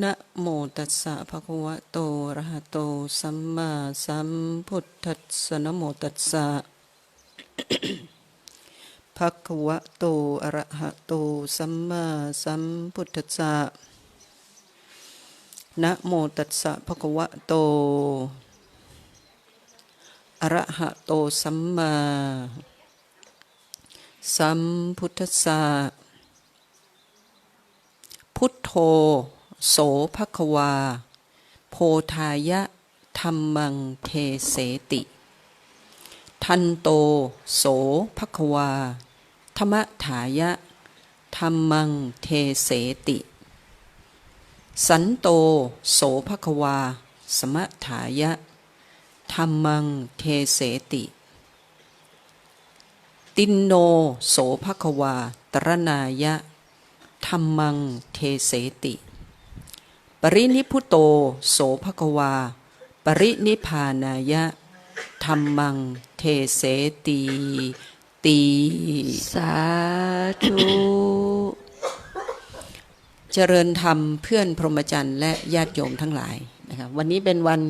นะโมตัสสะภะคะวะโตอะระหะโต สัมมาสัมพุทธัสสะนะโมตัสสะภะคะวะโตอะระหะโต สัมมาสัมพุทธัสสะนะโมตัสสะภะคะวะโตอะระหะโต สัมมาสัมพุทธัสสะพุทโธ โสภควา โพธายะธรรมังเทเสติ ทันโต โสภควา ธรรมถายะธรรมังเทเสติ สันโต โสภควา สมถายะธรรมังเทเสติ ตินโน โสภควา ตรณายะธรรมังเทเสติ ปรินิพุโต โสภควา ปรินิพานายะธรรมังเทเสติตีสาธุเจริญธรรมเพื่อนพรหมจรรย์และญาติโยมทั้งหลายนะคะวันนี้เป็นวัน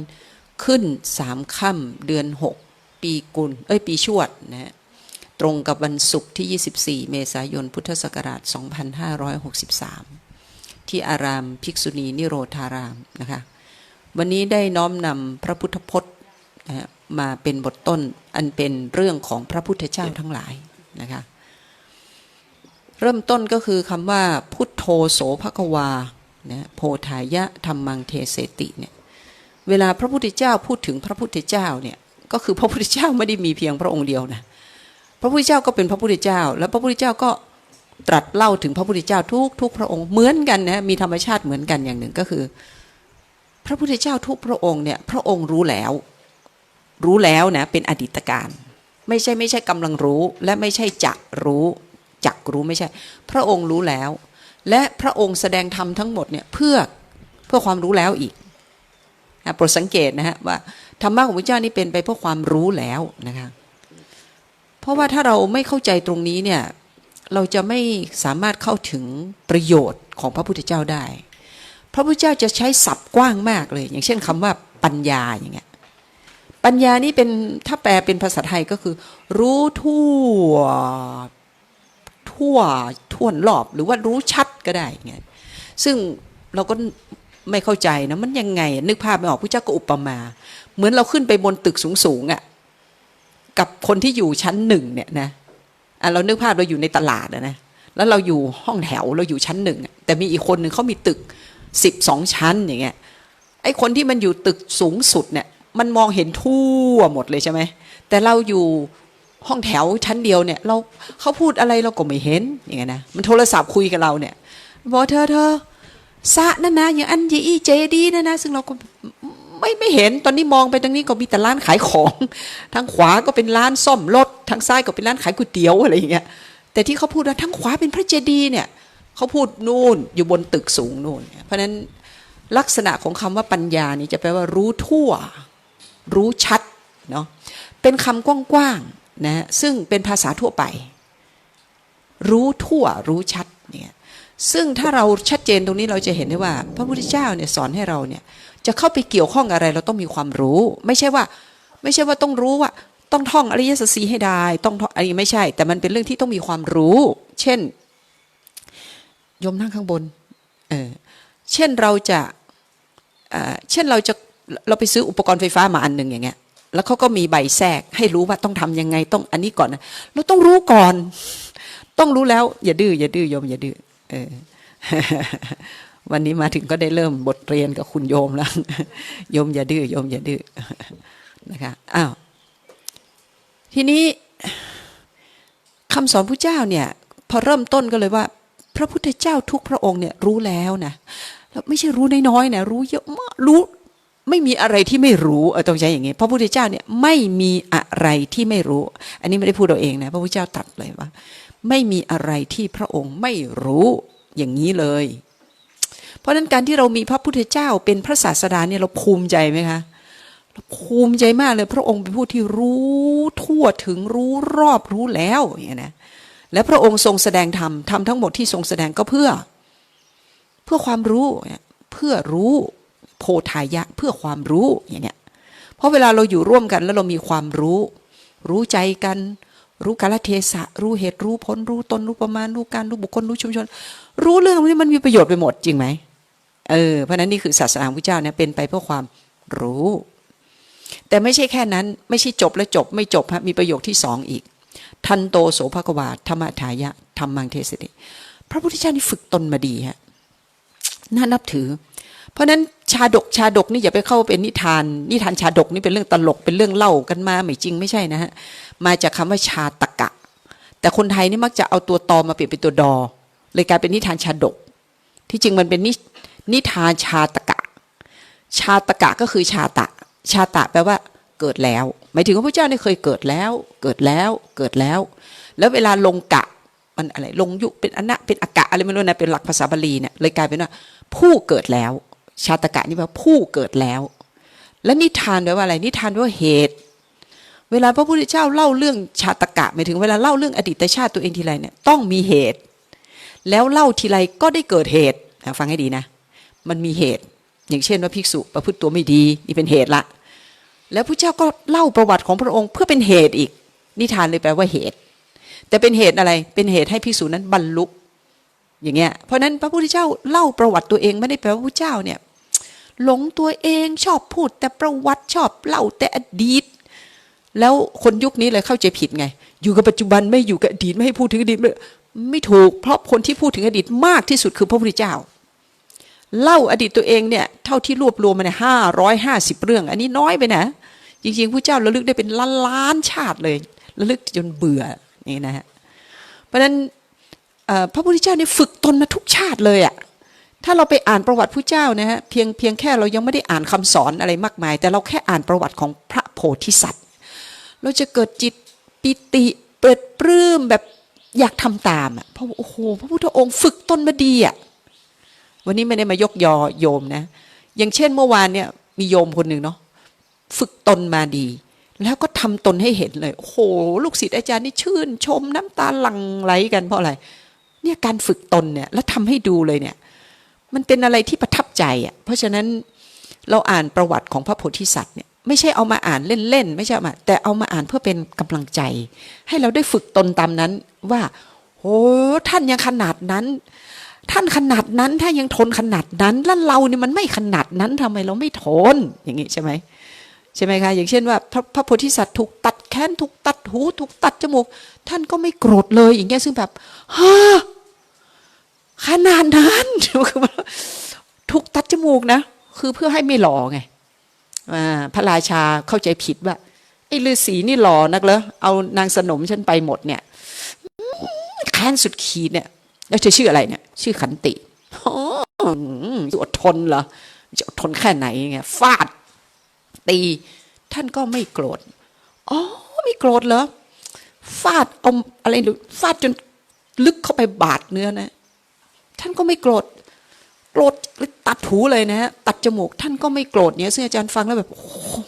ขึ้นสามค่ำเดือนหกปีกุลเอ้ยปีชวดนะฮะตรงกับวันศุกร์ที่ 24 เมษายนพุทธศักราช 2563 ที่อารามภิกษุณีนิโรธารามนะคะวันนี้ได้น้อมนำพระพุทธพจน์มาเป็นบทต้นอันเป็นเรื่องของพระพุทธเจ้าทั้งหลายนะคะเริ่มต้นก็คือคำว่าพุทโธโสภควานะโพธายะธรรมังเทเสติเนี่ยเวลาพระพุทธเจ้าพูดถึงพระพุทธเจ้าเนี่ยก็คือพระพุทธเจ้าไม่ได้มีเพียงพระองค์เดียวนะพระพุทธเจ้าก็เป็นพระพุทธเจ้า แล้วพระพุทธเจ้าก็ ตรัสเล่าถึงพระพุทธเจ้าทุกทุกพระองค์เหมือนกันนะมีธรรมชาติเหมือนกันอย่างหนึ่งก็คือ พระพุทธเจ้าทุกพระองค์เนี่ยพระองค์รู้แล้ว รู้แล้วนะเป็นอดีตการ ไม่ใช่ไม่ใช่กำลังรู้ และไม่ใช่จะรู้จักรู้ไม่ใช่ พระองค์รู้แล้ว และพระองค์แสดงธรรมทั้งหมดเนี่ยเพื่อเพื่อความรู้แล้วอีกนะโปรดสังเกตนะฮะว่าธรรมะของพระเจ้านี่เป็นไปเพื่อความรู้แล้วนะคะเพราะว่าถ้าเราไม่เข้าใจตรงนี้เนี่ย เราจะไม่สามารถเข้าถึงประโยชน์ของพระพุทธเจ้าได้ พระพุทธเจ้าจะใช้ศัพท์กว้างมากเลย อย่างเช่นคำว่าปัญญาอย่างเงี้ยปัญญานี่เป็นถ้าแปลเป็นภาษาไทยก็คือ รู้ทั่วทั่วท่วนรอบหรือว่ารู้ชัดก็ได้ไงซึ่งเราก็ไม่เข้าใจนะมันยังไง นึกภาพไม่ออกพระเจ้าก็อุปมา เหมือนเราขึ้นไปบนตึกสูงๆอะ่ะกับคนที่อยู่ชั้นหนึ่งเนี่ยนะ เรานึกภาพเราอยู่ในตลาดนะแล้วเราอยู่ห้องแถวเราอยู่ชั้นหนึ่งแต่มีอีกคนหนึ่งเขามีตึกสิบสองชั้นอย่างเงี้ยไอ้คนที่มันอยู่ตึกสูงสุดเนี่ย มันมองเห็นทั่วหมดเลยใช่ไหมแต่เราอยู่ห้องแถวชั้นเดียวเนี่ย เราเขาพูดอะไรเราก็ไม่เห็นอย่างเงี้ยนะมันโทรศัพท์คุยกับเราเนี่ยบอกเธอเธอสะนั่นนะอย่างอันยีอีเจดีนั่นนะซึ่งเราก็ ไม่ไม่เห็นตอนนี้มองไปทางนี้ก็มีแต่ร้านขายของทางขวาก็เป็นร้านซ่อมรถทางซ้ายก็เป็นร้านขายก๋วยเตี๋ยวอะไรอย่างเงี้ยแต่ที่เขาพูดว่าทางขวาเป็นพระเจดีย์เนี่ยเขาพูดนู่นอยู่บนตึกสูงนู่น เพราะฉะนั้นลักษณะของคำว่าปัญญานี่จะแปลว่ารู้ทั่ว รู้ชัดเนาะเป็นคำกว้างๆนะซึ่งเป็นภาษาทั่วไป รู้ทั่วรู้ชัดเนี่ย ซึ่งถ้าเราชัดเจนตรงนี้เราจะเห็นได้ว่า พระพุทธเจ้าเนี่ยสอนให้เราเนี่ยจะเข้าไปเกี่ยวข้องอะไรเราต้องมีความรู้ ไม่ใช่ว่า ไม่ใช่ว่าต้องรู้ว่า ต้องท่องอริยสัจสีให้ได้ ต้องอันนี้ไม่ใช่ แต่มันเป็นเรื่องที่ต้องมีความรู้ เช่นยมนั่งข้างบนเออเช่นเราจะเอ่อเช่นเราจะเราไปซื้ออุปกรณ์ไฟฟ้ามาอันหนึ่งอย่างเงี้ยแล้วเขาก็มีใบแทรกให้รู้ว่าต้องทำยังไงต้องอันนี้ก่อนนะเราต้องรู้ก่อน ต้องรู้แล้ว อย่าดื้ออย่าดื้อยมอย่าดื้อ เออวันนี้มาถึงก็ได้เริ่มบทเรียนกับคุณโยมแล้ว โยมอย่าดื้อโยมอย่าดื้อนะคะอ้าวทีนี้คำสอนพระเจ้าเนี่ย พอเริ่มต้นก็เลยว่า พระพุทธเจ้าทุกพระองค์เนี่ยรู้แล้วนะแล้วไม่ใช่รู้น้อยๆนะรู้เยอะมากรู้ไม่มีอะไรที่ไม่รู้เออต้องใช้อย่างนี้พระพุทธเจ้าเนี่ยไม่มีอะไรที่ไม่รู้ อันนี้ไม่ได้พูดเราเองนะพระพุทธเจ้าตรัสเลยว่า ไม่มีอะไรที่พระองค์ไม่รู้อย่างนี้เลย เพราะนั้นการที่เรามีพระพุทธเจ้าเป็นพระศาสดาเนี่ยเราภูมิใจไหมคะเราภูมิใจมากเลยพระองค์เป็นผู้ที่รู้ทั่วถึงรู้รอบรู้แล้วอย่างนี้นะและพระองค์ทรงแสดงธรรมธรรมทั้งหมดที่ทรงแสดงก็เพื่อ เพื่อความรู้เพื่อรู้โพธายะเพื่อความรู้อย่างเงี้ยเพราะเวลาเราอยู่ร่วมกันแล้วเรามีความรู้ รู้ใจกัน รู้กาลเทศะ รู้เหตุรู้ผลรู้ตนรู้ประมาณรู้การรู้บุคคลรู้ชุมชน รู้เรื่องนี้มันมีประโยชน์ไปหมดจริงไหมเออเพราะนั้นนี่คือศาสนาพระเจ้าเนี่ยเป็นไปเพื่อความรู้ แต่ไม่ใช่แค่นั้นไม่ใช่จบแล้วจบไม่จบฮะมีประโยคที่สองอีก ทันโตโสภควาธรรมทายะธรรมังเทสติพระพุทธเจ้านี่ฝึกตนมาดีฮะน่านับถือ เพราะฉะนั้นชาดกชาดกนี่อย่าไปเข้าเป็นนิทาน นิทานชาดกนี่เป็นเรื่องตลกเป็นเรื่องเล่ากันมาไม่จริงไม่ใช่นะฮะมาจากคำว่าชาตกะ แต่คนไทยนี่มักจะเอาตัวตอมาเปลี่ยนเป็นตัวดอ เลยกลายเป็นนิทานชาดก ที่จริงมันเป็นนินิทานชาตกะ ชาตกะก็คือชาตะ ชาตะแปลว่าเกิดแล้ว หมายถึงว่าพระเจ้าเนี่ยเคยเกิดแล้ว เกิดแล้วเกิดแล้ว แล้วเวลาลงกะมันอะไรลงยุเป็นอนะเป็นอากะอะไรไม่รู้นะเป็นหลักภาษาบาลีเนี่ยเลยกลายเป็นว่าผู้เกิดแล้ว ชาตกะนี่แปลว่าผู้เกิดแล้ว และนิทานแปลว่าอะไร นิทานแปลว่าเหตุ เวลาพระพุทธเจ้าเล่าเรื่องชาตกะหมายถึงเวลาเล่าเรื่องอดีตชาติตัวเองทีไรเนี่ยต้องมีเหตุ แล้วเล่าทีไรก็ได้เกิดเหตุฟังให้ดีนะ มันมีเหตุ อย่างเช่นว่าภิกษุประพฤติตัวไม่ดีนี่เป็นเหตุละแล้วพระเจ้าก็เล่าประวัติของพระองค์เพื่อเป็นเหตุอีก นิทานเลยแปลว่าเหตุ แต่เป็นเหตุอะไรเป็นเหตุให้ภิกษุนั้นบรรลุ อย่างเงี้ยเพราะนั้นพระพุทธเจ้าเล่าประวัติตัวเองไม่ได้แปลว่าพระเจ้าเนี่ยหลงตัวเองชอบพูด แต่ประวัติชอบเล่าแต่อดีต แล้วคนยุคนี้เลยเข้าใจผิดไง อยู่กับปัจจุบันไม่อยู่กับอดีตไม่ให้พูดถึงอดีตไม่ถูก เพราะคนที่พูดถึงอดีตมากที่สุดคือพระพุทธเจ้า เล่าอดีตตัวเองเนี่ยเท่าที่รวบรวมมาเนี่ยห้าร้อยห้าสิบเรื่อง อันนี้น้อยไปนะ จริงๆพระเจ้าระลึกได้เป็นล้านล้านๆชาติเลยระลึกจนเบื่อนี่นะฮะเพราะฉะนั้น พระพุทธเจ้าเนี่ยฝึกตนมาทุกชาติเลยอะ่ะถ้าเราไปอ่านประวัติพระเจ้านะฮะเพียงเพียงแค่เรายังไม่ได้อ่านคำสอนอะไรมากมาย แต่เราแค่อ่านประวัติของพระโพธิสัตว์ เราจะเกิดจิตปิติเปิดปลื้มแบบอยากทำตามอะเพราะโอ้โหพระพุทธองค์ฝึกตนมาดีอะวันนี้ไม่ได้มายกยอโยมนะ อย่างเช่นเมื่อวานเนี่ยมีโยมคนหนึ่งเนาะฝึกตนมาดี แล้วก็ทำตนให้เห็นเลยโอ้โหลูกศิษย์อาจารย์นี่ชื่น ชมน้ำตาหลั่งไหลกันเพราะอะไร เนี่ยการฝึกตนเนี่ยแล้วทำให้ดูเลยเนี่ย มันเป็นอะไรที่ประทับใจอะเพราะฉะนั้นเราอ่านประวัติของพระโพธิสัตว์เนี่ยไม่ใช่เอามาอ่านเล่นๆไม่ใช่มาแต่เอามาอ่านเพื่อเป็นกำลังใจ ให้เราได้ฝึกตนตามนั้นว่าโอ้ท่านยังขนาดนั้น ท่านขนาดนั้นถ้ายังทนขนาดนั้น แล้วเราเนี่ยมันไม่ขนาดนั้นทำไมเราไม่ทนอย่างนี้ใช่ไหม ใช่ไหมคะ อย่างเช่นว่าพระพระโพธิสัตว์ถูกตัดแขนถูกตัดหูถูกตัดจมูก ท่านก็ไม่โกรธเลย อย่างเงี้ยซึ่งแบบฮะขนาดนั้นถูกตัดจมูกนะ คือเพื่อให้ไม่หล่อไงอพระราชาเข้าใจผิดว่าไอ้ฤาษีนี่หล่อนักเหรอเอานางสนมฉันไปหมดเนี่ยแค้นสุดขีดเนี่ย แล้วเธอชื่ออะไรเนี่ย ชื่อขันติอ๋อจะอดทนเหรอจะอดทนแค่ไหนไงฟาด ตี ท่านก็ไม่โกรธอ๋อไม่โกรธเหรอฟาดเอาอะไรหรือฟาดจนลึกเข้าไปบาดเนื้อนะ ท่านก็ไม่โกรธโกรธตัดหูเลยนะฮะตัดจมูกท่านก็ไม่โกรธเนี่ยซึ่งอาจารย์ฟังแล้วแบบ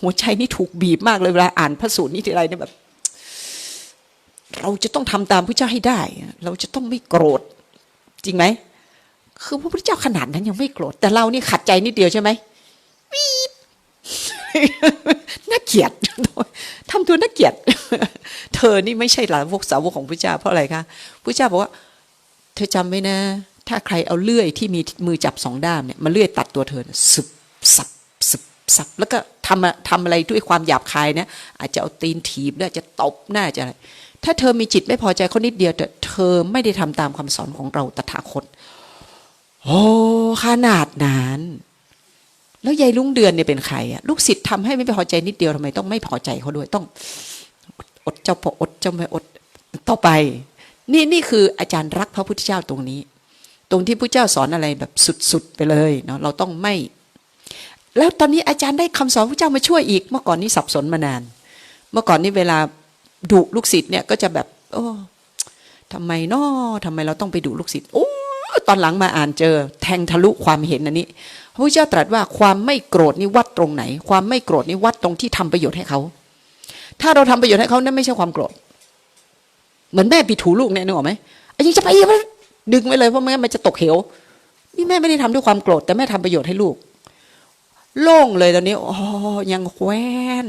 หัวใจนี่ถูกบีบมากเลยเวลาอ่านพระสูตรนี้ทีไรเนี่ยแบบ เราจะต้องทำตามพระเจ้าให้ได้ เราจะต้องไม่โกรธจริงไหมคือพระพุทธเจ้าขนาดนั้นยังไม่โกรธแต่เรานี่ขัดใจนิดเดียวใช่ไหมวีด น่าเกลียดทำตัวน่าเกลียดเธอนี่ไม่ใช่หลานพวกสาวกของพระเจ้าเพราะอะไรคะพระเจ้าบอกว่า เธอจำไว้นะ ถ้าใครเอาเลื่อยที่มีมือจับสองด้ามเนี่ยมาเลื่อยตัดตัวเธอสึบสับสึบสับแล้วก็ทำทำอะไรด้วยความหยาบคายนะอาจจะเอาตีนถีบหรืออาจะตบหน้าจะอะไรถ้าเธอมีจิตไม่พอใจเขานิดเดียวแต่เธอไม่ได้ทำตามคำสอนของเราตถาคตโอ้ขนาดนั้น แล้วยายลุงเดือนเนี่ยเป็นใครอะลูกศิษย์ทำให้ไม่พอใจนิดเดียวทำไมต้องไม่พอใจเขาด้วยต้องอดเจ้าพออดเจ้าไม่อดต่อไป นี่นี่คืออาจารย์รักพระพุทธเจ้าตรงนี้ ตรงที่พระเจ้าสอนอะไรแบบสุดๆไปเลยเนาะเราต้องไม่ แล้วตอนนี้อาจารย์ได้คำสอนพระเจ้ามาช่วยอีก เมื่อก่อนนี้สับสนมานาน เมื่อก่อนนี้เวลาดุลูกศิษย์เนี่ยก็จะแบบ โอ้ทำไมนาะทำไมเราต้องไปดุลูกศิษย์โอ้ตอนหลังมาอ่านเจอ แทงทะลุความเห็นอันนี้ พระพุทธเจ้าตรัสว่าความไม่โกรธนี่วัดตรงไหน ความไม่โกรธนี่วัดตรงที่ทำประโยชน์ให้เขา ถ้าเราทำประโยชน์ให้เขานั่นไม่ใช่ความโกรธ เหมือนแม่ปิดหูลูกเนี่ยนึกออกไหมไอ้ยังจะไปยังไม่ดึงไว้เลยเพราะไม่งั้นมันจะตกเหวนี่แม่ไม่ได้ทำด้วยความโกรธ แต่แม่ทำประโยชน์ให้ลูก โล่งเลยตอนนี้อ๋อยังแคว้น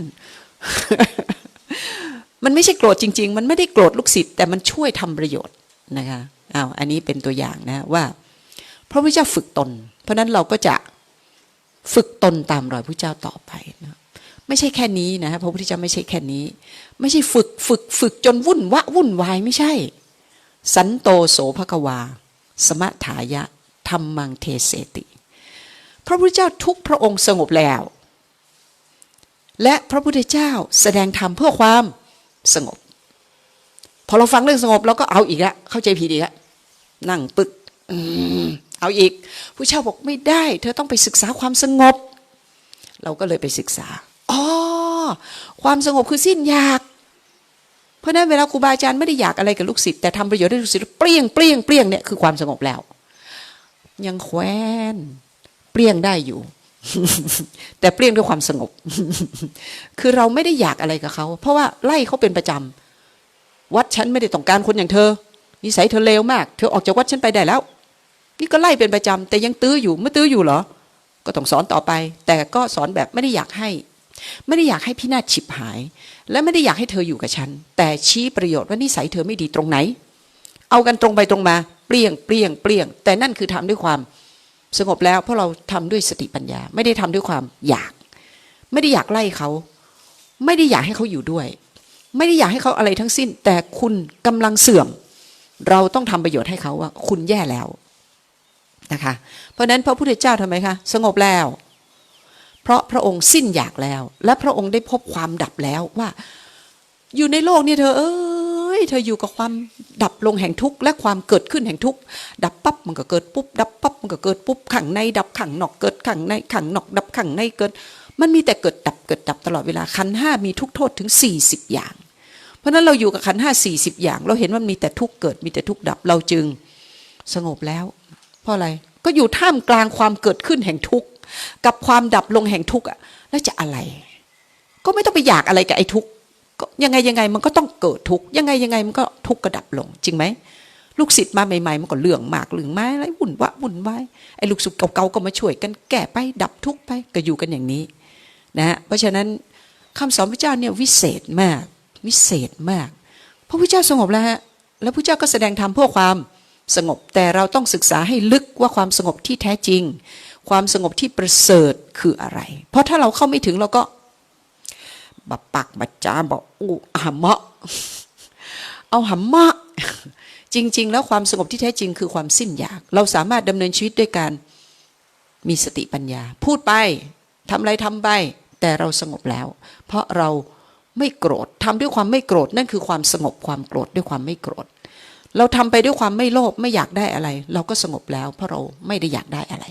มันไม่ใช่โกรธจริง ๆ มันไม่ได้โกรธลูกศิษย์แต่มันช่วยทำประโยชน์นะคะอ้าวอันนี้เป็นตัวอย่างนะว่า พระพุทธเจ้าฝึกตน เพราะนั้นเราก็จะ ฝึกตนตามรอยพระเจ้าต่อไปนะไม่ใช่แค่นี้นะพระพุทธเจ้าไม่ใช่แค่นี้ ไม่ใช่ฝึกฝึกฝึกจนวุ่นวะวุ่นวายไม่ใช่ สันโตโสภควา สมถายะธรรมังเทเสติ พระพุทธเจ้าทุกพระองค์สงบแล้ว และพระพุทธเจ้าแสดงธรรมเพื่อความสงบ พอเราฟังเรื่องสงบเราก็เอาอีกแล้วเข้าใจผิดอีกแล้วนั่งปึก อืม เอาอีกผู้เจ้าบอกไม่ได้ เธอต้องไปศึกษาความสงบ เราก็เลยไปศึกษาอ๋อความสงบคือสิ้นอยาก เพราะนั้นเวลาครูบาอาจารย์ไม่ได้อยากอะไรกับลูกศิษย์แต่ทำประโยชน์ให้ลูกศิษย์เปรี้ยงเปรี้ยงเปรี้ยงเนี่ยคือความสงบแล้ว ยังแคว้นเปรี้ยงได้อยู่ แต่เปรี้ยงด้วยความสงบ คือเราไม่ได้อยากอะไรกับเขา เพราะว่าไล่เขาเป็นประจำวัดฉันไม่ได้ต้องการคนอย่างเธอนิสัยเธอเลวมาก เธอออกจากวัดฉันไปได้แล้ว นี่ก็ไล่เป็นประจำแต่ยังตื้ออยู่ไม่ตื้ออยู่เหรอ ก็ต้องสอนต่อไป แต่ก็สอนแบบไม่ได้อยากให้ ไม่ได้อยากให้พี่นาฉิบหาย และไม่ได้อยากให้เธออยู่กับฉัน แต่ชี้ประโยชน์ว่านิสัยเธอไม่ดีตรงไหน เอากันตรงไปตรงมา เปลี่ยงเปลี่ยงเปลี่ยง แต่นั่นคือทำด้วยความสงบแล้วเพราะเราทำด้วยสติปัญญา ไม่ได้ทำด้วยความอยาก ไม่ได้อยากไล่เขา ไม่ได้อยากให้เขาอยู่ด้วย ไม่ได้อยากให้เขาอะไรทั้งสิ้น แต่คุณกำลังเสื่อม เราต้องทำประโยชน์ให้เขาว่า คุณแย่แล้ว นะคะ เพราะนั้นพระพุทธเจ้าทำไมคะสงบแล้ว เพราะพระองค์สิ้นอยากแล้ว และพระองค์ได้พบความดับแล้วว่า อยู่ในโลกนี่เธอเอ้ยเธออยู่กับความดับลงแห่งทุกข์และความเกิดขึ้นแห่งทุกข์ดับปั๊บมันก็เกิดปุ๊บดับปั๊บมันก็เกิดปุ๊บขังในดับขังนอกเกิดขังในขังนอกดับขังในเกิด มันมีแต่เกิดดับเกิดดับตลอดเวลาขันห้ามีทุกโทษถึง 40 อย่าง เพราะนั้นเราอยู่กับขันห้าสี่สิบอย่าง เราเห็นว่ามีแต่ทุกเกิดมีแต่ทุกดับเราจึงสงบแล้ว เพราะอะไรก็อยู่ท่ามกลางความเกิดขึ้นแห่งทุกข์กับความดับลงแห่งทุกข์อะแล้วจะอะไร ก็ไม่ต้องไปอยากอะไรกับไอ้ทุกข์ก็ยังไงยังไงมันก็ต้องเกิดทุกข์ยังไงยังไงมันก็ทุกข์ก็ดับลง จริงไหมลูกศิษย์มาใหม่ๆมันก็เรื่องมากเรื่องไม้ไรวุ่นวะวุ่นวายไอ้ลูกศิษย์เก่าๆก็มาช่วยกันแก้ไปดับทุกข์ไปก็อยู่กันอย่างนี้นะเพราะฉะนั้นคำสอนพระเจ้าเนี่ยวิเศษมาก วิเศษมาก พระพุทธเจ้าสงบแล้วฮะแล้วพระเจ้าก็แสดงธรรมเพื่อความ สงบ แต่เราต้องศึกษาให้ลึกว่าความสงบที่แท้จริง ความสงบที่ประเสริฐคืออะไร เพราะถ้าเราเข้าไม่ถึงเราก็บับปักบัจจาบอกอู้หำเมะเอาหำเมะจริง ๆ แล้วความสงบที่แท้จริงคือความสิ้นอยาก เราสามารถดำเนินชีวิตด้วยการมีสติปัญญา พูดไปทำอะไรทำไป แต่เราสงบแล้ว เพราะเราไม่โกรธทำด้วยความไม่โกรธนั่นคือความสงบความโกรธด้วยความไม่โกรธ เราทำไปด้วยความไม่โลภไม่อยากได้อะไร เราก็สงบแล้วเพราะเราไม่ได้อยากได้อะไร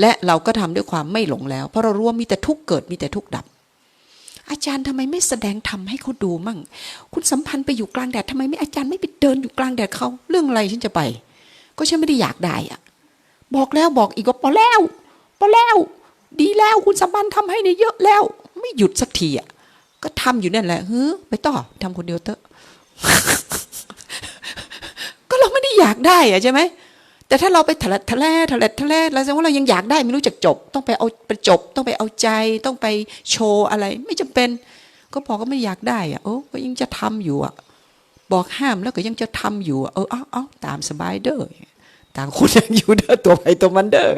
และเราก็ทำด้วยความไม่หลงแล้ว เพราะเรารู้ว่ามีแต่ทุกเกิดมีแต่ทุกดับ อาจารย์ทำไมไม่แสดงธรรมให้เขาดูมั่ง คุณสัมพันธ์ไปอยู่กลางแดดทำไมไม่อาจารย์ไม่ไปเดินอยู่กลางแดดเขาเรื่องอะไรฉันจะไป ก็ฉันไม่ได้อยากได้อะบอกแล้วบอกอีกว่าพอแล้วพอแล้ว ดีแล้วคุณสัมพันธ์ทำให้เนี่ยเยอะแล้ว ไม่หยุดสักทีอะก็ทำอยู่นั่นแหละเฮ้อไปต่อทำคนเดียวเถอะ เราไม่ได้อยากได้อะใช่ไหมแต่ถ้าเราไปทะเลทะเลทะเลทะเลเราแสดงว่าเรายังอยากได้ไม่รู้จักจบ ต้องไปเอาไปจบ ต้องไปเอาใจต้องไปโชว์อะไร ไม่จำเป็น ก็บอก็ไม่อยากได้อะโอ้ก็ยังจะทำอยู่อะบอกห้ามแล้วก็ยังจะทำอยู่อะเออเอาเอาตามสบายเด้อต่างคนยังอยู่เด้อตัวไปตัวมันเด้อ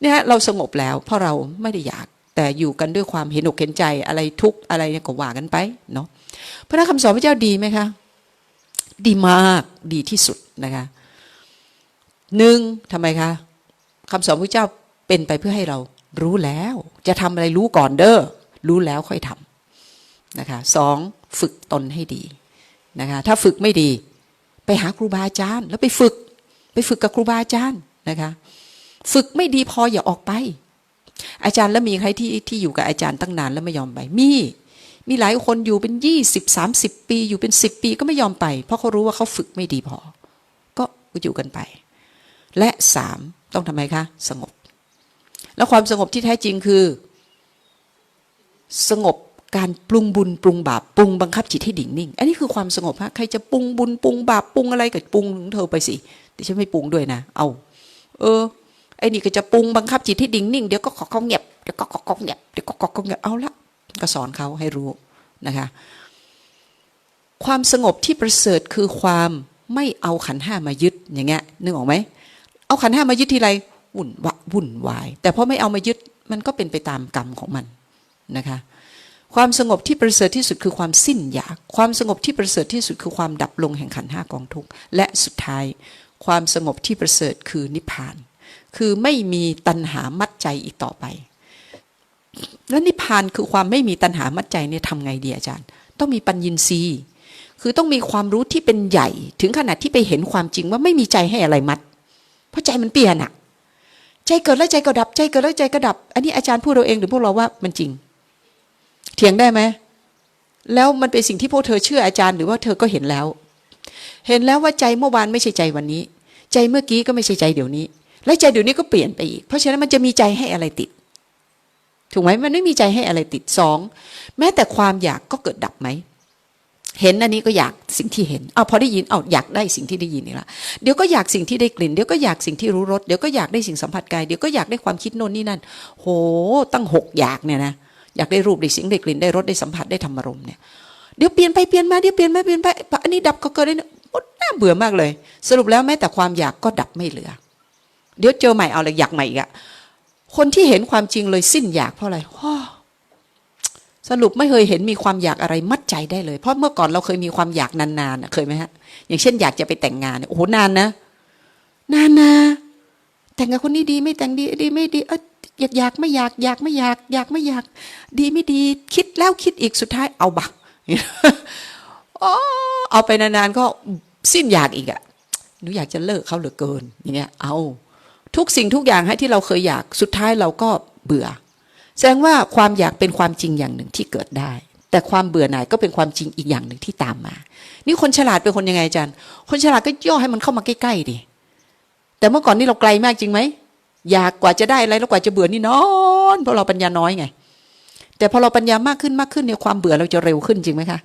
เนี่ยฮะเราสงบแล้ว เพราะเราไม่ได้อยากแต่อยู่กันด้วยความเห็นอกเห็นใจอะไรทุกอะไรเนี่ยก็ว่ากันไปเนาะพระคำสอนพระเจ้าดีไหมคะ ดีมากดีที่สุดนะคะหนึ่งทำไมคะคำสอนพระเจ้าเป็นไปเพื่อให้เรารู้แล้ว จะทำอะไรรู้ก่อนเด้อรู้แล้วค่อยทำนะคะสองฝึกตนให้ดีนะคะถ้าฝึกไม่ดี ไปหาครูบาอาจารย์ แล้วไปฝึก ไปฝึกกับครูบาอาจารย์นะคะฝึกไม่ดีพออย่าออกไป อาจารย์แล้วมีใครที่ที่อยู่กับอาจารย์ตั้งนานแล้วไม่ยอมไปมี มีหลายคนอยู่เป็นยี่สิบสามสิบปี อยู่เป็นสิบปีก็ไม่ยอมไป เพราะเขารู้ว่าเขาฝึกไม่ดีพอ ก็อยู่กันไป และสามต้องทำไมคะ สงบ แล้วความสงบที่แท้จริงคือ สงบการปรุงบุญปรุงบาปปรุงบังคับจิตให้ดิ่งนิ่ง อันนี้คือความสงบฮะใครจะปรุงบุญปรุงบาปปรุงอะไรก็ปรุงของเธอไปสิดิฉันไม่ปรุงด้วยนะ เอา เออไอ้นี่ก็จะปรุงบังคับจิตให้ดิ่งนิ่งเดี๋ยวก็ขอเขาเงียบเดี๋ยวก็ขอเขาเงียบเดี๋ยวก็ขอเขาเงียบเอาละ ก็สอนเขาให้รู้นะคะความสงบที่ประเสริฐคือความไม่เอาขันห้ามายึดอย่างเงี้ยนึกออกไหมเอาขันห้ามายึดทีไรวุ่นวะวุ่นวาย แต่พอไม่เอามายึดมันก็เป็นไปตามกรรมของมันนะคะความสงบที่ประเสริฐที่สุดคือความสิ้นอยาก ความสงบที่ประเสริฐที่สุดคือความดับลงแห่งขันห้ากองทุกข์และสุดท้าย ความสงบที่ประเสริฐคือนิพพาน คือไม่มีตัณหามัดใจอีกต่อไป และนิพพานคือความไม่มีตัณหามัดใจเนี่ยทำไงดีอาจารย์ ต้องมีปัญญินทรีย์คือต้องมีความรู้ที่เป็นใหญ่ ถึงขนาดที่ไปเห็นความจริงว่าไม่มีใจให้อะไรมัด เพราะใจมันเปลี่ยนอะใจเกิดแล้วใจก็ดับใจเกิดแล้วใจก็ดับ อันนี้อาจารย์พูดเราเองหรือพวกเราว่ามันจริง เถียงได้ไหมแล้วมันเป็นสิ่งที่พวกเธอเชื่ออาจารย์หรือว่าเธอก็เห็นแล้ว เห็นแล้วว่าใจเมื่อวานไม่ใช่ใจวันนี้ ใจเมื่อกี้ก็ไม่ใช่ใจเดี๋ยวนี้ และใจเดี๋ยวนี้ก็เปลี่ยนไปอีก เพราะฉะนั้นมันจะมีใจให้อะไรติด ถูกไหมมันไม่มีใจให้อะไรติดสองแม้แต่ความอยากก็เกิดดับไหมเห็นอันนี้ก็อยากสิ่งที่เห็นเอาพอได้ยินเอาอยากได้สิ่งที่ได้ยินนี่ละเดี๋ยวก็อยากสิ่งที่ได้กลิ่น เดี๋ยวก็อยากสิ่งที่รู้รส เดี๋ยวก็อยากได้สิ่งสัมผัสกาย เดี๋ยวก็อยากได้ความคิดโน่นนี่นั่น โห ตั้งหกอยากเนี่ยนะ อยากได้รูปได้เสียงได้กลิ่นได้รสได้สัมผัสได้ธรรมารมเนี่ย เดี๋ยวเปลี่ยนไปเปลี่ยนมา เดี๋ยวเปลี่ยนมาเปลี่ยนไป อันนี้ดับก็เกิดได้หมดน่าเบื่อมากเลย สรุปแล้วแม้แต่ความอยากก็ดับไม่เหลือ เดี๋ยวเจอใหม่เอาเลยอยากใหม่อีกอะ คนที่เห็นความจริงเลยสิ้นอยากเพราะอะไรสรุปไม่เคยเห็นมีความอยากอะไรมัดใจได้เลย เพราะเมื่อก่อนเราเคยมีความอยากนานๆนะเคยไหมฮะ อย่างเช่นอยากจะไปแต่งงานเนี่ยโอ้โหนานนะนานนะแต่งกับคนนี้ดี ไม่แต่งดีดีไม่ดีเอออยากอยากไม่อยากอยากไม่อยาก อยากไม่อยาก ดีไม่ดี คิดแล้วคิดอีกสุดท้ายเอาบักอ๋อเอาไปนานๆก็สิ้นอยากอีกอะหนูอยากจะเลิกเขาเหลือเกินอย่างเงี้ยเอา ทุกสิ่งทุกอย่างให้ที่เราเคยอยากสุดท้ายเราก็เบื่อ แสดงว่าความอยากเป็นความจริงอย่างหนึ่งที่เกิดได้ แต่ความเบื่อหน่ายก็เป็นความจริงอีกอย่างหนึ่งที่ตามมา นี่คนฉลาดเป็นคนยังไงอาจารย์ คนฉลาดก็ย่อให้มันเข้ามาใกล้ๆดิแต่เมื่อก่อนนี่เราไกลมากจริงไหมอยากกว่าจะได้อะไรแล้วกว่าจะเบื่อนี่นอนเพราะเราปัญญาน้อยไง แต่พอเราปัญญามากขึ้นมากขึ้นเนี่ยความเบื่อเราจะเร็วขึ้นจริงไหมคะ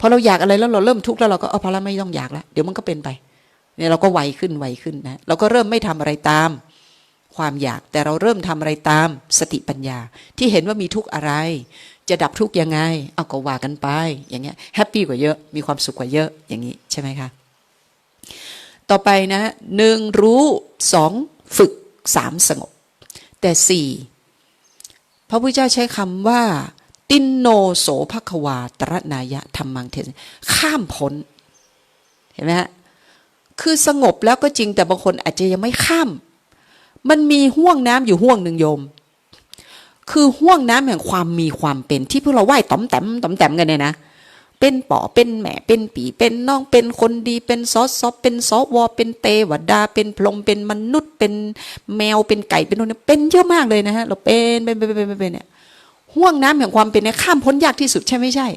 พอเราอยากอะไรแล้วเราเริ่มทุกข์แล้วเราก็เออพอแล้วไม่ต้องอยากแล้วเดี๋ยวมันก็เป็นไป เนี่ยเราก็ไวขึ้นไวขึ้นนะเราก็เริ่มไม่ทำอะไรตาม ความอยากแต่เราเริ่มทำอะไรตามสติปัญญา ที่เห็นว่ามีทุกข์อะไร จะดับทุกข์ยังไง เอาก็ว่ากันไป อย่างเงี้ยแฮปปี้กว่าเยอะมีความสุขกว่าเยอะอย่างนี้ใช่ไหมคะต่อไปนะหนึ่งรู้สองฝึกสามสงบ แต่สี่พระพุทธเจ้าใช้คำว่า ตินโนโสภควาตรนายะธรรมังเทศข้ามพ้น เห็นไหมฮะ คือสงบแล้วก็จริงแต่บางคนอาจจะยังไม่ข้าม มันมีห่วงน้ำอยู่ห่วงหนึ่งโยม คือห่วงน้ำแห่งความมีความเป็นที่พวกเราไหว้ต้อมแต้มต้อมแต้มกันเนี่ยนะ เป็นป่อเป็นแหม่เป็นปีเป็นน้องเป็นคนดีเป็นซอสซอเป็นซอวอเป็นเตวดา เป็นพรหมเป็นมนุษย์ เป็นแมวเป็นไก่เป็นนนเป็นเยอะมากเลยนะฮะเราเป็นเป็นเป็นเป็นเป็นเนี่ยห่วงน้ำแห่งความเป็นเนี่ยข้ามพ้นยากที่สุดใช่ไม่ใช่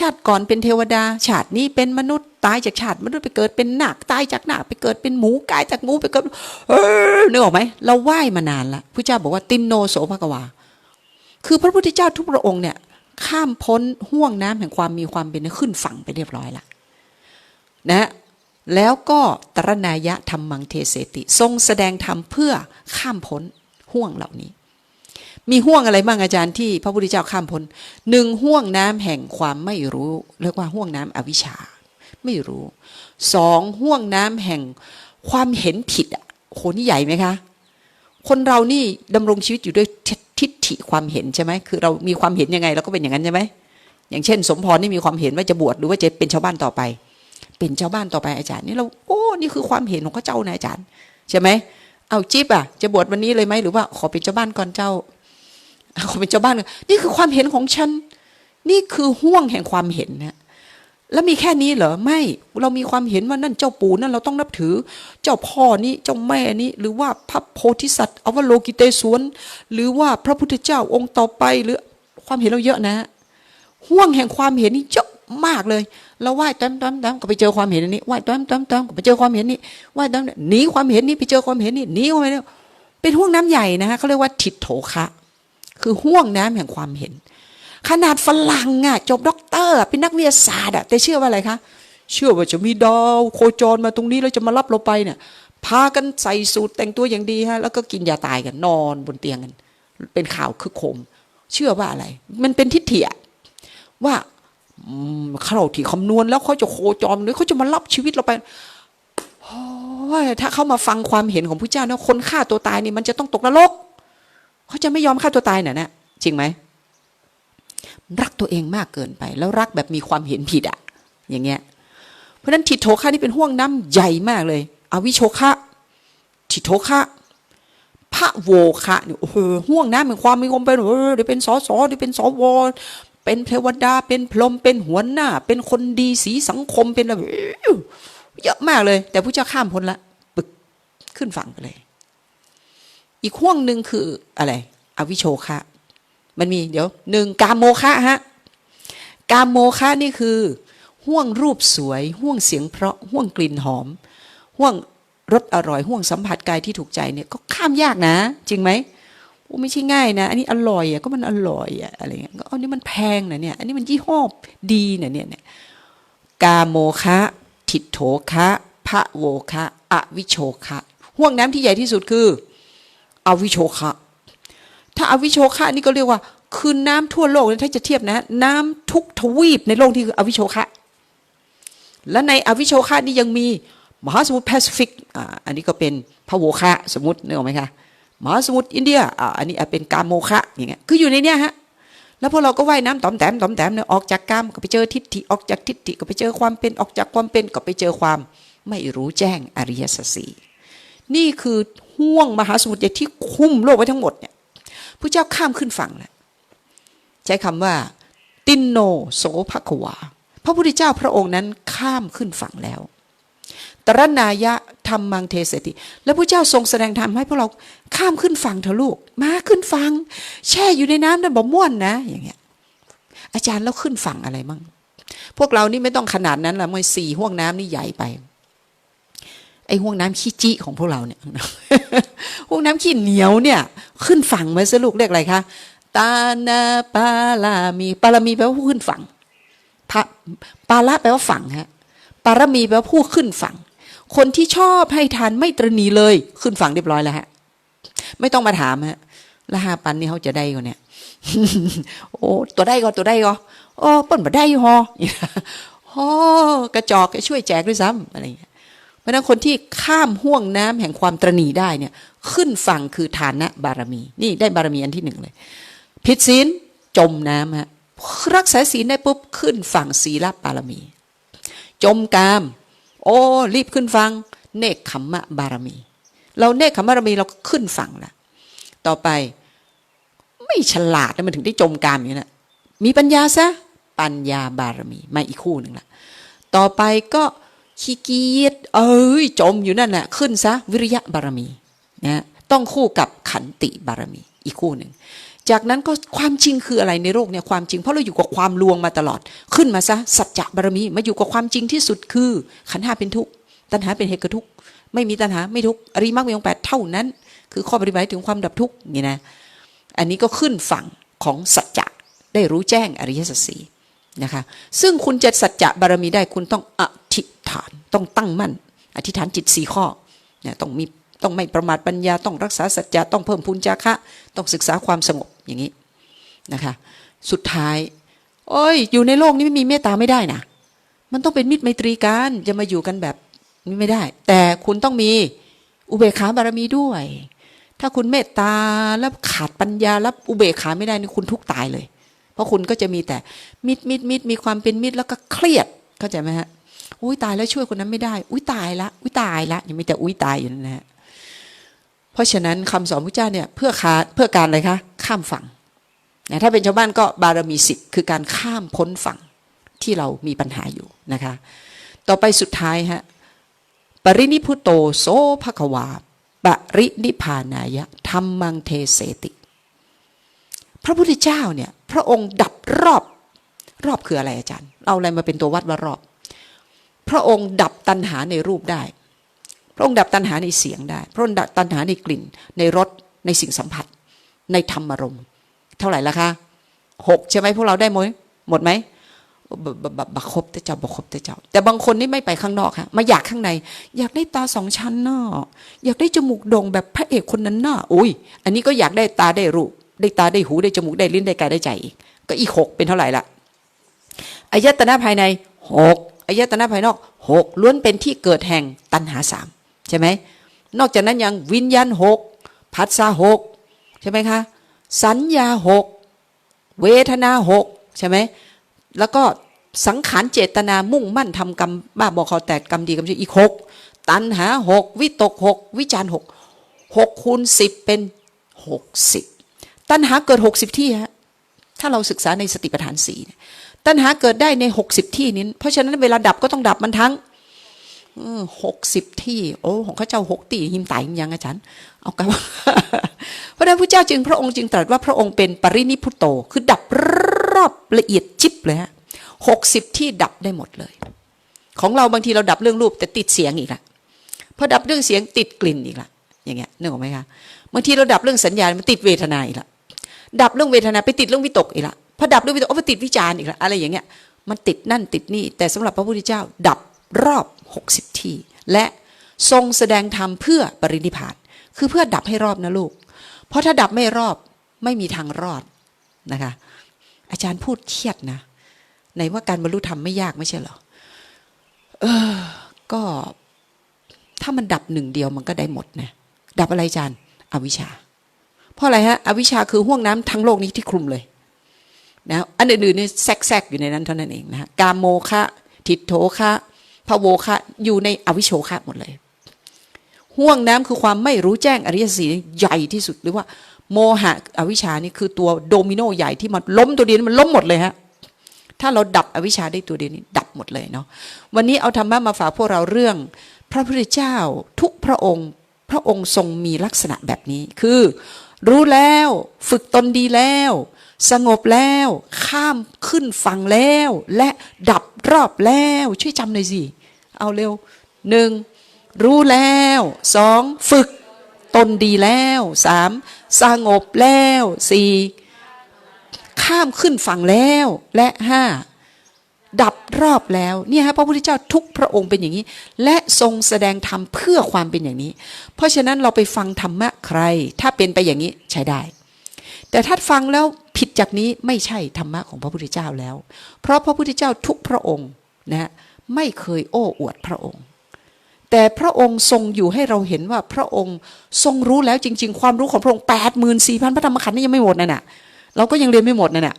ชาติก่อนเป็นเทวดา ชาตินี้เป็นมนุษย์ตายจากชาติมนุษย์ไปเกิดเป็นหนาคตายจากหนาคไปเกิดเป็นหมูกายจากหมูไปเกิดเออนึกออกไหมเราไหว้มานานละพระเจ้าบอกว่าตินโนโสภควา คือพระพุทธเจ้าทุกพระองค์เนี่ย ข้ามพ้นห่วงน้ำแห่งความมีความเป็นขึ้นฝั่งไปเรียบร้อยละนะแล้วก็ตรนายะธรรมังเทเสติ ทรงแสดงธรรมเพื่อข้ามพ้นห่วงเหล่านี้ มีห่วงอะไรบ้างอาจารย์ที่พระพุทธเจ้าข้ามพ้นหนึ่งห่วงน้ำแห่งความไม่รู้เรียกว่าห่วงน้ำอวิชชา ไม่รู้สองห่วงน้ำแห่งความเห็นผิดอะโหนี่ใหญ่ไหมคะ คนเรานี่ดำรงชีวิตอยู่ด้วยทิฏฐิความเห็นใช่ไหมคือเรามีความเห็นยังไงเราก็เป็นอย่างนั้นใช่ไหมอย่างเช่น สมพรนี่มีความเห็นว่าจะบวชหรือว่าจะเป็นชาวบ้านต่อไป เป็นชาวบ้านต่อไปอาจารย์นี่เราโอ้นี่คือความเห็นของข้าเจ้านะอาจารย์ ใช่ไหมเอาจิ๊บอะจะบวชวันนี้เลยไหมหรือว่าขอเป็นเจ้าบ้านก่อนเจ้า เขอเป็นเจ้าบ้านก่อนนี่คือความเห็นของฉัน นี่คือห่วงแห่งความเห็นนะแล้วมีแค่นี้เหรอไม่เรามีความเห็นว่านั่นเจ้าปู่นั่นเราต้องนับถือ เจ้าพ่อนี้เจ้าแม่นี้ หรือว่าพระโพธิสัตว์อวโลกิเตศวน หรือว่าพระพุทธเจ้าองค์ต่อไปหรือความเห็นเราเยอะนะ ห่วงแห่งความเห็นนี่เยอะมากเลยเราไหว้ต้มต้มต้มก็ไปเจอความเห็นอันนี้ไหว้ต้มต้มต้มก็ไปเจอความเห็นนี้ไหว้ต้มหนีความเห็นนี้ไปเจอความเห็นนี้หนีเข้าไปเนี่ยเป็นห่วงน้ำใหญ่นะฮะเขาเรียกว่าทิฏโถคะ คือห่วงน้ำแห่งความเห็น ขนาดฝรั่งอะจบด็อกเตอร์เป็นนักวิทยาศาสตร์อะแต่เชื่อว่าอะไรคะ เชื่อว่าจะมีดาวโคจรมาตรงนี้แล้วจะมารับเราไปเนี่ยพากันใส่สูตรแต่งตัวอย่างดีฮะแล้วก็กินยาตายกันนอนบนเตียงกัน เป็นข่าวคึกโคม เชื่อว่าอะไร มันเป็นทิฏฐิว่าเขาที่คำนวณแล้วเขาจะโคจรหรือเขาจะมารับชีวิตเราไปถ้าเขามาฟังความเห็นของพระเจ้านะคนฆ่าตัวตายนี่มันจะต้องตกนรก เขาจะไม่ยอมฆ่าตัวตายน่ะนะจริงไหมรักตัวเองมากเกินไป แล้วรักแบบมีความเห็นผิดอะอย่างเงี้ย เพราะนั้นทิโถคะนี่เป็นห่วงน้ำใหญ่มากเลยอวิโชคะทิโถคะพระโวคะเนี่ยโอ้โหห่วงน้ำเป็นความมีความเป็นเออเดี๋ยวเป็นสสเดี๋ยวเป็นสวเป็นเทวดาเป็นพรหมเป็นหัวหน้า เป็นคนดีสีสังคมเป็นอะไรเยอะมากเลย แต่พระเจ้าข้ามพ้นละปึกขึ้นฝั่งไปเลย อีกห่วงหนึ่งคืออะไร อวิโชคะ มันมีเดี๋ยวหนึ่งกามโมคะฮะกามโมคะนี่คือห่วงรูปสวย ห่วงเสียงเพราะห่วงกลิ่นหอม ห่วงรสอร่อย ห่วงสัมผัสกายที่ถูกใจเนี่ยก็ข้ามยากนะ จริงไหมโอ้ไม่ใช่ง่ายนะ อันนี้อร่อยอะก็มันอร่อยอะอะไรเงี้ยก็อันนี้มันแพงนะเนี่ย อันนี้มันยี่ห้อดีนะเนี่ยเนี่ยกาโมคะ ทิฏโถคะพระโวคะ อวิโชคะ ห่วงน้ำที่ใหญ่ที่สุดคือ อวิโชคะ ถ้าอวิโชคะนี่ก็เรียกว่า คือน้ำทั่วโลกถ้าจะเทียบนะ น้ำทุกทวีปในโลกที่คืออวิโชคะ และในอวิโชคะนี่ยังมีมหาสมุทรแปซิฟิกอ่าอันนี้ก็เป็นพระโวคะสมมตินึกออกไหมคะมหาสมุทรอินเดียอ่าอันนี้อาจเป็นกามโมคะอย่างเงี้ยคืออยู่ในเนี้ยฮะแล้วพอเราก็ว่ายน้ำตอมแต้มตอมแต้มเนี่ยออกจากกามก็ไปเจอทิฏฐิออกจากทิฏฐิก็ไปเจอความเป็นออกจากความเป็นก็ไปเจอความไม่รู้แจ้งอริยสัจสี่ นี่คือห่วงมหาสมุทรใหญ่ที่คุ้มโลกไว้ทั้งหมดเนี่ยพระเจ้าข้ามขึ้นฝั่งแล้วใช้คำว่า ตินโนโสภควา พระพุทธเจ้าพระองค์นั้นข้ามขึ้นฝั่งแล้วตรนายะธรรมังเทเสติ แล้วพระเจ้าทรงแสดงธรรมให้พวกเราข้ามขึ้นฝั่งเถอะลูก มาขึ้นฝั่งแช่อยู่ในน้ำนั่นบ่ม่วนนะ อย่างเงี้ย อาจารย์แล้วขึ้นฝั่งอะไรมั่งพวกเรานี่ไม่ต้องขนาดนั้นละมวยสี่ห่วงน้ำนี่ใหญ่ไป ไอ้ห่วงน้ำขี้จิของพวกเราเนี่ยห่วงน้ำขี้เหนียวเนี่ย ขึ้นฝั่งมาซะลูกเรียกอะไรคะตานาปาลามีปารามีแปลว่าผู้ขึ้นฝั่งพระปาละแปลว่าฝั่งฮะปารมีแปลว่าผู้ขึ้นฝั่ง คนที่ชอบให้ทานไม่ตรณีเลยขึ้นฝั่งเรียบร้อยแล้วฮะ ไม่ต้องมาถามฮะล้วห้าปันนี่เขาจะได้ก็เนี่ยโอ้ตัวได้ก็ตัวได้ก็โอ้เปิ้นมาได้ฮอฮอกระจอกช่วยแจกด้วยซ้ำอะไรอย่างเงี้ย ราะฉะนั้นคนที่ข้ามห่วงน้ำแห่งความตรณีได้เนี่ยขึ้นฝั่งคือฐานะบารมี นี่ได้บารมีอันที่หนึ่งเลย ผิดศีลจมน้ำฮะรักษาศีลได้ปุ๊บขึ้นฝั่งศีลบารมี จมกาม โอ้รีบขึ้นฟังเนคขมมะบารมี เราเนคขมมะบารมีเราก็ขึ้นฝั่งละต่อไปไม่ฉลาดนะมันถึงได้จมกามอย่างนี้นะมีปัญญาซะปัญญาบารมีมาอีกคู่หนึ่งละต่อไปก็ ขี้เกียจเอ้ยจมอยู่นั่นแหละขึ้นซะวิริยะบารมีนะต้องคู่กับขันติบารมีอีกคู่หนึ่งจากนั้นก็ความจริงคืออะไรในโลกเนี่ยความจริงเพราะเราอยู่กับความลวงมาตลอด ขึ้นมาซะสัจจะบารมีมาอยู่กับความจริงที่สุดคือ ขันห้าเป็นทุกข์ตัณหาเป็นเหตุกิดทุกข์ไม่มีตัณหาไม่ทุกข์อริยมรรคมีองแปดเท่านั้น คือข้อปฏิบัติถึงความดับทุกข์นี่นะอันนี้ก็ขึ้นฝั่งของสัจจะได้รู้แจ้งอริยสัจสีนะคะซึ่งคุณจะสัจจะบารมีได้คุณต้องอ ธิษฐานต้องตั้งมั่น อธิษฐานจิตสี่ข้อเนี่ยต้องมีต้องไม่ประมาทปัญญาต้องรักษาสัจจะต้องเพิ่มพูนจาคะ ต้องศึกษาความสงบอย่างนี้นะคะสุดท้ายโอ้ยอยู่ในโลกนี้ไม่มีเมตตาไม่ได้นะมันต้องเป็นมิตรไมตรีกันจะมาอยู่กันแบบนี้ไม่ได้ แต่คุณต้องมีอุเบกขาบารมีด้วย ถ้าคุณเมตตาแล้วขาดปัญญาแล้วอุเบกขาไม่ได้นี่คุณทุกตายเลย เพราะคุณก็จะมีแต่มิตรมิตรมิตรมีความเป็นมิตรแล้วก็เครียดเข้าใจไหมฮะ อุ้ยตายแล้วช่วยคนนั้นไม่ได้ อุ้ยตายละอุ้ยตายละยังมีแต่อุ้ยตายอยู่นั่นนะฮะเพราะฉะนั้นคำสอนพระเจ้าเนี่ยเพื่อคาเพื่อการอะไรคะข้ามฝั่งนะถ้าเป็นชาวบ้านก็บารมีสิบคือการข้ามพ้นฝั่งที่เรามีปัญหาอยู่นะคะ ต่อไปสุดท้ายฮะปรินิพุโตโสภควาปรินิพานายะธรรมังเทเสติ พระพุทธเจ้าเนี่ยพระองค์ดับรอบรอบคืออะไรอาจารย์ เอาอะไรมาเป็นตัววัดว่ารอบ พระองค์ดับตัณหาในรูปได้ พระองค์ดับตัณหาในเสียงได้ พระองค์ดับตัณหาในกลิ่น ในรสในสิ่งสัมผัส ในธรรมารมณ์เท่าไหร่ละคะหกใช่ไหมพวกเราได้หมดหมดไหมบบบบบครบแต่เจ้าบครบแต่เจ้า แต่บางคนนี่ไม่ไปข้างนอกฮะมาอยากข้างใน อยากได้ตาสองชั้นเน่ะอยากได้จมูกโด่งแบบพระเอกคนนั้นเน่ะอุ้ย อันนี้ก็อยากได้ตาได้รูปได้ตาได้หูได้จมูกได้ลิ้นได้กายได้ใจอีกก็อีกหกเป็นเท่าไหร่ละอายตนะภายในหก อายตนะภายนอกหกล้วนเป็นที่เกิดแห่งตัณหาสามใช่ไหมนอกจากนั้นยังวิญญาณหกพัสสะหกใช่ไหมคะสัญญาหกเวทนาหกใช่ไหมแล้วก็สังขารเจตนามุ่งมั่นทำกรรมบ้าบอคอแตกกรรมดีกรรมชั่วอีกหกตัณหาหกวิตกหกวิจารหกหกคูณสิบเป็นหกสิบตัณหาเกิดหกสิบที่ฮะถ้าเราศึกษาในสติปัฏฐานสี่เนี่ย ตัณหาเกิดได้ในหกสิบที่นี้ เพราะฉะนั้นเวลาดับก็ต้องดับมันทั้งหกสิบที่ โอ้ ของข้าเจ้าหกตีหิมตายยังอาจารย์ เอากลับเพราะฉะนั้นพระเจ้าจึงพระองค์จึงตรัสว่าพระองค์เป็นปรินิพุโต คือดับรอบละเอียดจิบเลยฮะหกสิบที่ดับได้หมดเลย ของเราบางทีเราดับเรื่องรูปแต่ติดเสียงอีกละพอดับเรื่องเสียงติดกลิ่นอีกละอย่างเงี้ยนึกออกไหมคะบางทีเราดับเรื่องสัญญามันติดเวทนาอีกละดับเรื่องเวทนาไปติดเรื่องวิตกอีกละ พอดับเรื่องวิตกเอาไปติดวิจารณ์อีกละอะไรอย่างเงี้ยมันติดนั่นติดนี่แต่สำหรับพระพุทธเจ้า ดับรอบหกสิบที่ และทรงแสดงธรรมเพื่อปรินิพพานคือเพื่อดับให้รอบนะลูก เพราะถ้าดับไม่รอบไม่มีทางรอดนะคะ อาจารย์พูดเครียดนะไหนว่าการบรรลุธรรมไม่ยากไม่ใช่เหรอเออ ก็ถ้ามันดับหนึ่งเดียวมันก็ได้หมดนะดับอะไรอาจารย์ อวิชชา เพราะอะไรฮะ อวิชชาคือห่วงน้ำทั้งโลกนี้ที่คลุมเลย นะอันอื่นๆนี่แทรกๆอยู่ในนั้นเท่านั้นเองนะกามโมคะทิฏโถคะพะโวคะอยู่ในอวิโชคะหมดเลย ห่วงน้ำคือความไม่รู้แจ้งอริยสีใหญ่ที่สุดหรือว่า โมหะอวิชชานี่คือตัวโดมิโนใหญ่ที่มันล้มตัวเดียวมันล้มหมดเลยฮะถ้าเราดับอวิชชาได้ตัวเดียวนี้ดับหมดเลยเนาะวันนี้เอาธรรมะมาฝากพวกเราเรื่อง พระพุทธเจ้าทุกพระองค์ พระองค์ทรงมีลักษณะแบบนี้คือ รู้แล้วฝึกตนดีแล้ว สงบแล้ว ข้ามขึ้นฝั่งแล้ว และดับรอบแล้ว ช่วยจำหน่อยสิเอาเร็วหนึ่งรู้แล้วสองฝึกตนดีแล้วสามสงบแล้วสี่ข้ามขึ้นฝั่งแล้วและห้าดับรอบแล้วเนี่ยฮะพระพุทธเจ้าทุกพระองค์เป็นอย่างนี้ และทรงแสดงธรรมเพื่อความเป็นอย่างนี้ เพราะฉะนั้นเราไปฟังธรรมะใคร ถ้าเป็นไปอย่างนี้ใช้ได้ แต่ถ้าฟังแล้วผิดจากนี้ไม่ใช่ธรรมะของพระพุทธเจ้าแล้ว เพราะพระพุทธเจ้าทุกพระองค์นะไม่เคยโอ้อวดพระองค์ แต่พระองค์ทรงอยู่ให้เราเห็นว่าพระองค์ทรงรู้แล้วจริง ๆ ความรู้ของพระองค์แปดหมื่นสี่พันพระธรรมขันธ์นี่ยังไม่หมดนั่นน่ะเราก็ยังเรียนไม่หมดนั่นน่ะ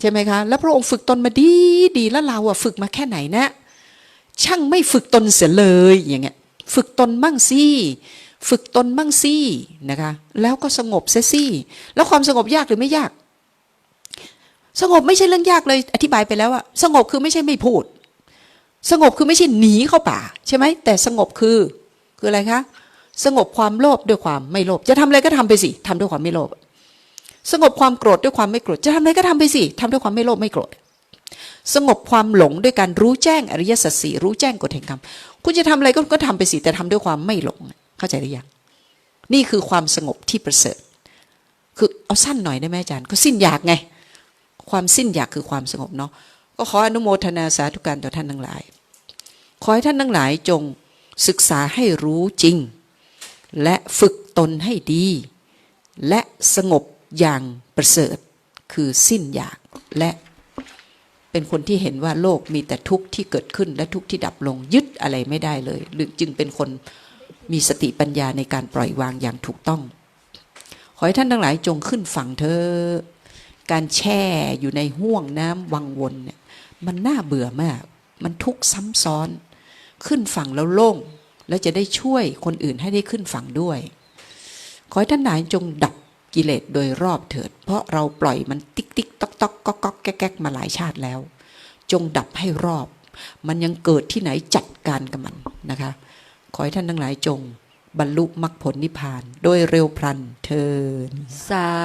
ใช่ไหมคะแล้วพระองค์ฝึกตนมาดีดีแล้วเราอะฝึกมาแค่ไหนนะ ช่างไม่ฝึกตนเสียเลยอย่างเงี้ยฝึกตนมั่งสิ ฝึกตนมั่งสินะคะ แล้วก็สงบเสียสิแล้วความสงบยากหรือไม่ยาก สงบไม่ใช่เรื่องยากเลย อธิบายไปแล้วอะสงบคือไม่ใช่ไม่พูด สงบคือไม่ใช่หนีเข้าป่า ใช่ไหมแต่สงบคือคืออะไรคะสงบความโลภด้วยความไม่โลภจะทำอะไรก็ทำไปสิทำด้วยความไม่โลภสงบความโกรธด้วยความไม่โกรธจะทำอะไรก็ทำไปสิทำด้วยความไม่โลภไม่โกรธสงบความหลงด้วยการรู้แจ้งอริยสัจสี่รู้แจ้งกฎแห่งกรรมคุณจะทำอะไรก็ก็ทำไปสิแต่ทำด้วยความไม่หลง เข้าใจหรือยังนี่คือความสงบที่ประเสริฐ คือเอาสั้นหน่อยได้ไหมอาจารย์ก็สิ้นอยากไง ความสิ้นอยากคือความสงบเนาะก็ขออนุโมทนาสาธุการต่อท่านทั้งหลาย ขอให้ท่านทั้งหลายจงศึกษาให้รู้จริง และฝึกตนให้ดี และสงบอย่างประเสริฐ คือสิ้นอยากและเป็นคนที่เห็นว่าโลกมีแต่ทุกข์ที่เกิดขึ้นและทุกข์ที่ดับลงยึดอะไรไม่ได้เลย หรือจึงเป็นคน มีสติปัญญาในการปล่อยวางอย่างถูกต้อง ขอให้ท่านทั้งหลายจงขึ้นฝั่งเธอะการแช่อยู่ในห่วงน้ำวังวนเนี่ยมันน่าเบื่อมาก มันทุกข์ซ้ำซ้อน ขึ้นฝั่งแล้วโล่ง แล้วจะได้ช่วยคนอื่นให้ได้ขึ้นฝั่งด้วย ขอให้ท่านหลายจงดับกิเลสโดยรอบเถิด เพราะเราปล่อยมันติ๊กติ๊กตอกตอกก๊อกก๊อกแก๊กแก๊กมาหลายชาติแล้ว จงดับให้รอบ มันยังเกิดที่ไหนจัดการกับมันนะคะ ขอให้ท่านทั้งหลายจง บรรลุมรรคผลนิพพาน โดยเร็วพลันเทินสา